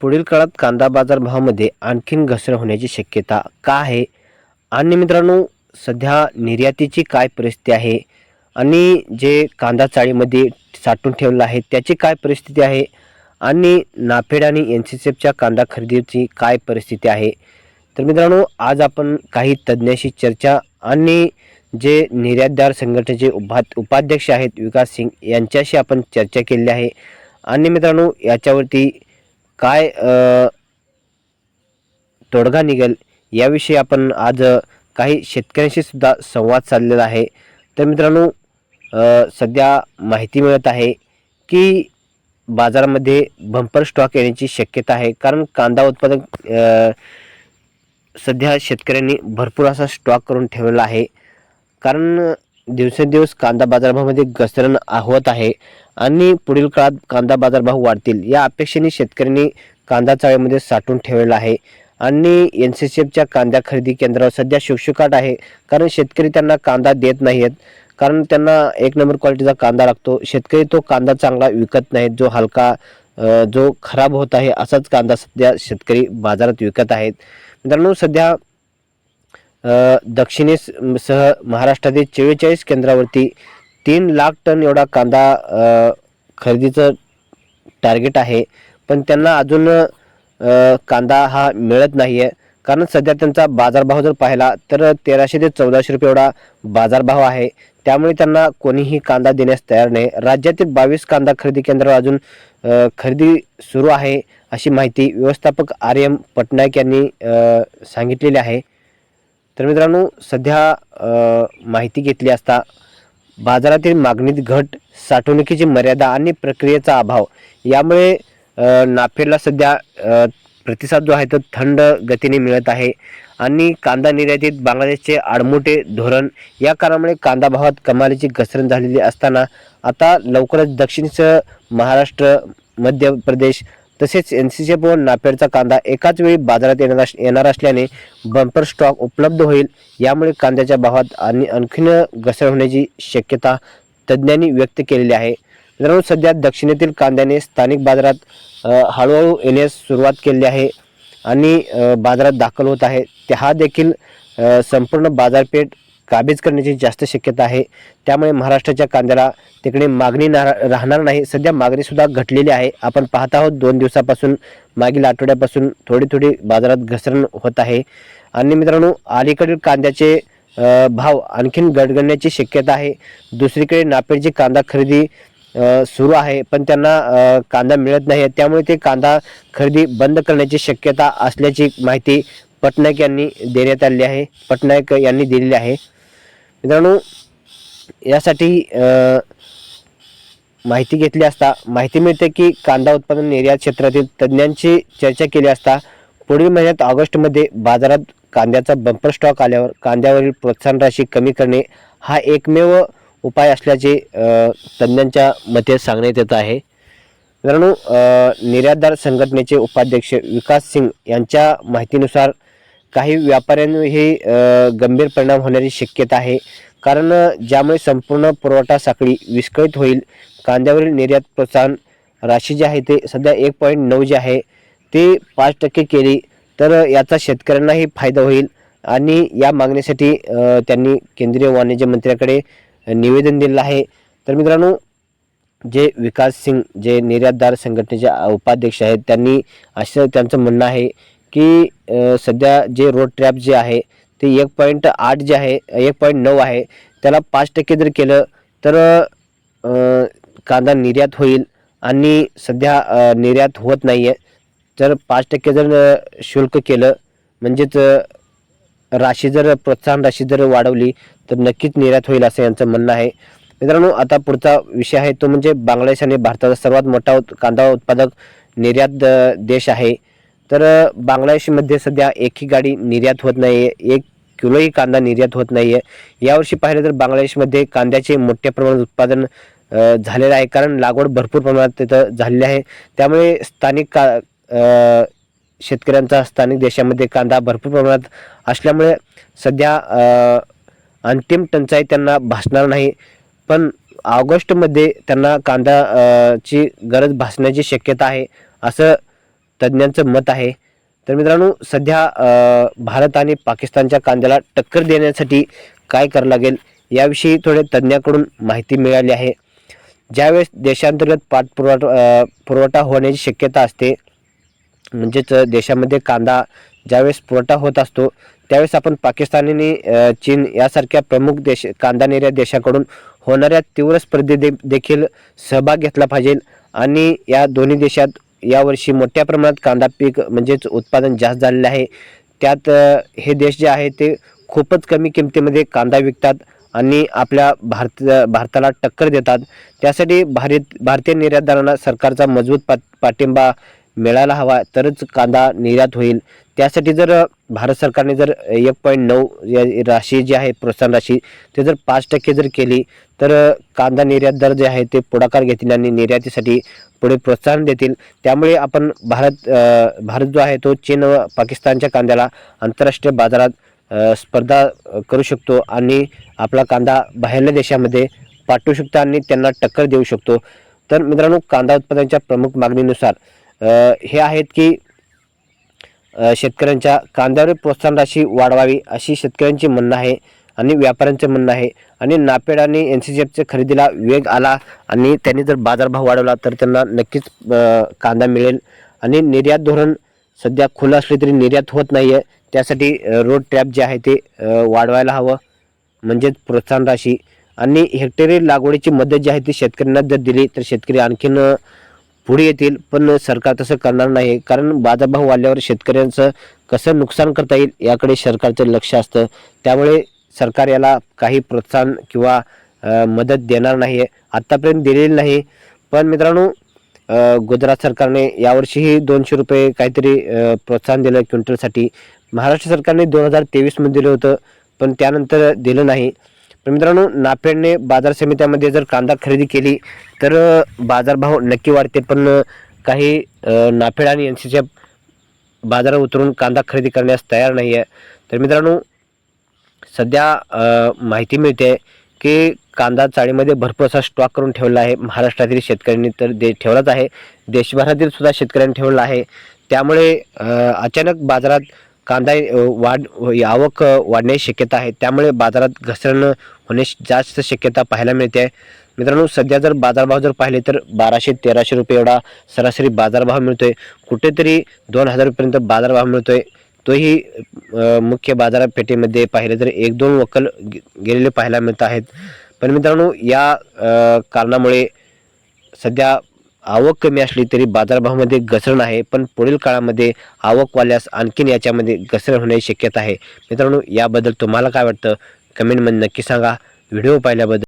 पुढील काळात कांदा बाजारभावामध्ये आणखीन घसरण होण्याची शक्यता का आहे? आणि मित्रांनो सध्या निर्यातीची काय परिस्थिती आहे? आणि जे कांदा चाळीमध्ये साठवून ठेवलं आहे त्याची काय परिस्थिती आहे? आणि नाफेड आणि एन सी सी एफच्या कांदा खरेदीची काय परिस्थिती आहे? तर मित्रांनो आज आपण काही तज्ज्ञाशी चर्चा आणि जे निर्यातदार संघटनेचे उभा उपाध्यक्ष आहेत विकास सिंग यांच्याशी आपण चर्चा केलेली आहे. आणि मित्रांनो याच्यावरती काय तोडगा निघेल याविषयी आपण आज काही शेतकऱ्यांशी सुद्धा संवाद साधलेला आहे. तर मित्रांनो सध्या माहिती मिळत आहे की बाजारामध्ये भंपर स्टॉक येण्याची शक्यता आहे. कारण कांदा उत्पादक सध्या शेतकऱ्यांनी भरपूर असा स्टॉक करून ठेवलेला आहे. कारण दिवसेंदिवस कांदा बाजारभावामध्ये घसरण होत आहे आणि पुढील काळात कांदा बाजारभाव वाढतील. या अपेक्षेने शेतकऱ्यांनी कांदा चाळीमध्ये साठवून ठेवलेला आहे आणि एन सी सी एफच्या कांदा खरेदी केंद्रावर सध्या शुकशुकाट आहे कारण शेतकरी त्यांना कांदा देत नाही आहेत कारण त्यांना एक नंबर क्वालिटीचा कांदा लागतो. शेतकरी तो कांदा चांगला विकत नाहीत. जो हलका जो खराब होत आहे असाच कांदा सध्या शेतकरी बाजारात विकत आहेत. मित्रांनो सध्या दक्षिणेसह दक्षिणेस सह महाराष्ट्रातील चव्वेचाळीस केंद्रावरती तीन लाख टन एवढा कांदा खरेदीचं टार्गेट आहे. पण त्यांना अजून कांदा हा मिळत नाही आहे कारण सध्या त्यांचा बाजारभाव जर पाहिला तर तेराशे ते चौदाशे रुपये एवढा बाजारभाव आहे. त्यामुळे त्यांना कोणीही कांदा देण्यास तयार नाही. राज्यातील बावीस कांदा खरेदी केंद्रावर अजून खरेदी सुरू आहे अशी माहिती व्यवस्थापक आर एम पटनायक यांनी सांगितलेली आहे. तर मित्रांनो सध्या माहिती घेतली असता बाजारातील मागणीत घट साठवणुकीची मर्यादा आणि प्रक्रियेचा अभाव यामुळे नाफेडला सध्या प्रतिसाद जो आहे तो थंड गतीने मिळत आहे आणि कांदा निर्यातीत बांगलादेशचे आडमोठे धोरण या कारणामुळे कांदा भावात कमालीची घसरण झालेली असताना आता लवकरच दक्षिणसह महाराष्ट्र मध्य प्रदेश तसेच एन सी व नाफेडचा कांदा एकाच वेळी बाजारात येणार येणार असल्याने बंपर स्टॉक उपलब्ध होईल. यामुळे कांद्याच्या भावात आणि आणखीन घसरण होण्याची शक्यता तज्ज्ञांनी व्यक्त केलेली आहे. मित्रांनो सध्या दक्षिणेतील कांद्याने स्थानिक बाजारात हळूहळू येण्यास सुरुवात केली आहे आणि बाजारात दाखल होत आहे. ते हा देखील संपूर्ण बाजारपेठ काबीज करण्याची जास्त शक्यता आहे. त्यामुळे महाराष्ट्राच्या कांद्याला तिकडे मागणी ना राहणार नाही. सध्या मागणीसुद्धा घटलेली आहे. आपण पाहत आहोत दोन दिवसापासून मागील आठवड्यापासून थोडी थोडी बाजारात घसरण होत आहे. आणि मित्रांनो अलीकडील कांद्याचे भाव आणखीन गडगडण्याची शक्यता आहे. दुसरीकडे नापेडची कांदा खरेदी सुरू आहे पण त्यांना कांदा मिळत नाही. आहे त्यामुळे ते कांदा खरेदी बंद करण्याची शक्यता असल्याची माहिती पटनायक यांनी देण्यात आली आहे. पटनायक यांनी दिलेली आहे. मित्रांनो यासाठी माहिती घेतली असता माहिती मिळते की कांदा उत्पादन निर्यात क्षेत्रातील तज्ज्ञांची चर्चा केली असता पुढील महिन्यात ऑगस्टमध्ये बाजारात कांद्याचा बंपर स्टॉक आल्यावर कांद्यावरील प्रोत्साहन राशी कमी करणे हा एकमेव उपाय असल्याचे तज्ज्ञांच्या मते सांगण्यात येत आहे. मित्रांनो निर्यातदार संघटनेचे उपाध्यक्ष विकास सिंग यांच्या माहितीनुसार काही व्यापाऱ्यांवरही हे गंभीर परिणाम होण्याची शक्यता आहे. कारण ज्यामुळे संपूर्ण पुरवठा साखळी विस्कळीत होईल कांद्यावरील निर्यात प्रोत्साहन राशी जी आहे ते सध्या एक पॉईंट नऊ जे आहे ते पाच टक्के केली तर याचा शेतकऱ्यांनाही फायदा होईल. आणि या मागणीसाठी त्यांनी केंद्रीय वाणिज्य मंत्र्याकडे निवेदन दिलेलं आहे. तर मित्रांनो जे विकास सिंग जे निर्यातदार संघटनेचे उपाध्यक्ष आहेत त्यांनी असं त्यांचं म्हणणं आहे की सध्या जे रोड ट्रॅप जे आहे ते एक पॉईंट आठ जे आहे एक पॉईंट नऊ आहे त्याला पाच टक्के जर केलं तर कांदा निर्यात होईल आणि सध्या निर्यात होत नाही आहे तर पाच टक्के जर शुल्क केलं म्हणजेच राशी जर प्रोत्साहन राशी जर वाढवली तर नक्कीच निर्यात होईल असं यांचं म्हणणं आहे. मित्रांनो आता पुढचा विषय आहे तो म्हणजे बांगलादेश आणि भारताचा सर्वात मोठा उत- कांदा उत्पादक निर्यात देश आहे. तर बांगलादेशमध्ये सध्या एकही गाडी निर्यात होत नाही आहे एक किलोही कांदा निर्यात होत नाही आहे यावर्षी पाहिलं तर बांगलादेशमध्ये कांद्याचे मोठ्या प्रमाणात उत्पादन झालेलं आहे. कारण लागवड भरपूर प्रमाणात तिथं झालेली आहे. त्यामुळे स्थानिक का शेतकऱ्यांचा स्थानिक देशामध्ये कांदा भरपूर प्रमाणात असल्यामुळे सध्या अंतिम टंचाई त्यांना भासणार नाही. पण ऑगस्टमध्ये त्यांना कांदा ची गरज भासण्याची शक्यता आहे. असं तज्ज्ञांचं मत आहे. तर मित्रांनो सध्या भारत आणि पाकिस्तानच्या कांद्याला टक्कर देण्यासाठी काय करावं लागेल याविषयी थोडे तज्ज्ञाकडून माहिती मिळाली आहे. ज्यावेळेस देशांतर्गत पाठपुरवठा पुरवठा होण्याची शक्यता असते म्हणजेच देशामध्ये कांदा ज्यावेळेस पुरवठा होत असतो त्यावेळेस आपण पाकिस्तान आणि चीन यासारख्या प्रमुख देश कांदा निर्यात देशाकडून होणाऱ्या तीव्र स्पर्धे दे- देखील सहभाग घेतला पाहिजे. आणि या दोन्ही देशात यावर्षी मोठ्या प्रमाणात कांदा पीक म्हणजेच उत्पादन जास्त झालेलं आहे. त्यात हे देश जे आहे ते खूपच कमी किमतीमध्ये कांदा विकतात आणि आपल्या भारत भारताला टक्कर देतात. त्यासाठी भारत भारतीय निर्यातदारांना सरकारचा मजबूत पाठ पाठिंबा मिळायला हवा तरच कांदा निर्यात होईल. त्यासाठी जर भारत सरकारने जर एक पॉईंट नऊ या राशी जी आहे प्रोत्साहन राशी ते जर पाच टक्के जर केली तर कांदा निर्यात दर जे आहे ते पुढाकार घेतील आणि निर्यातीसाठी पुढे प्रोत्साहन देतील. त्यामुळे आपण भारत भारत जो आहे तो चीन व पाकिस्तानच्या कांद्याला आंतरराष्ट्रीय बाजारात स्पर्धा करू शकतो आणि आपला कांदा बाहेरल्या देशामध्ये पाठवू शकतो आणि त्यांना टक्कर देऊ शकतो. तर मित्रांनो कांदा उत्पादनाच्या प्रमुख मागणीनुसार हे आहेत की शेतकऱ्यांच्या कांद्यावर प्रोत्साहन राशी वाढवावी अशी शेतकऱ्यांची म्हणणं आहे आणि व्यापाऱ्यांचं म्हणणं आहे. आणि नापेड आणि एन सी ची खरेदीला वेग आला आणि त्यांनी जर बाजारभाव वाढवला तर त्यांना नक्कीच कांदा मिळेल. आणि निर्यात धोरण सध्या खुलं असले तरी निर्यात होत नाही आहे त्यासाठी रोड ट्रॅप जे आहे ते वाढवायला हवं. म्हणजेच प्रोत्साहन राशी. आणि हेक्टरी लागवडीची मदत जी आहे ती शेतकऱ्यांना जर दिली तर शेतकरी आणखीन पुढे येतील पण सरकार तसं करणार नाही. कारण बाजारभाव वाढल्यावर शेतकऱ्यांचं कसं नुकसान करता येईल याकडे सरकारचं लक्ष असतं. त्यामुळे सरकार याला काही प्रोत्साहन किंवा मदत देणार नाही आहे आत्तापर्यंत दिलेली नाही. पण मित्रांनो गुजरात सरकारने यावर्षीही दोनशे रुपये काहीतरी प्रोत्साहन दिलं क्विंटलसाठी. महाराष्ट्र सरकारने दोन हजार तेवीसमध्ये दिलं होतं पण त्यानंतर दिलं नाही. मित्रांनो नाफेडने बाजार समित्यामध्ये जर कांदा खरेदी केली तर बाजारभाव नक्की वाढते. पण काही नाफेड आणि एन सीच्या बाजारात उतरून कांदा खरेदी करण्यास तयार नाही आहे तर मित्रांनो सध्या माहिती मिळते की कांदा चाळीमध्ये भरपूर असा स्टॉक करून ठेवला आहे. महाराष्ट्रातील शेतकऱ्यांनी तर दे ठेवलाच आहे. देशभरातील सुद्धा शेतकऱ्यांनी ठेवला आहे. त्यामुळे अचानक बाजारात कांदा वाढ आवक वाढण्याची शक्यता आहे. त्यामुळे बाजारात घसरण होण्याची जास्त शक्यता पाहायला मिळते. मित्रांनो सध्या जर बाजारभाव जर पाहिले तर बाराशे तेराशे रुपये एवढा सरासरी बाजारभाव मिळतो आहे कुठेतरी दोन हजार रुपयेपर्यंत बाजारभाव आहे तोही मुख्य बाजारपेठेमध्ये पाहिले तर एक दोन वक्कल गेलेले पाहायला मिळत आहेत. पण मित्रांनो या कारणामुळे सध्या आवक कमी असली तरी बाजारभावामध्ये घसरण आहे पण पुढील काळामध्ये आवक वाल्यास आणखीन याच्यामध्ये घसरण होण्याची शक्यता आहे. मित्रांनो याबद्दल तुम्हाला काय वाटतं? कमेंटमध्ये नक्की सांगा. व्हिडिओ पाहिल्याबद्दल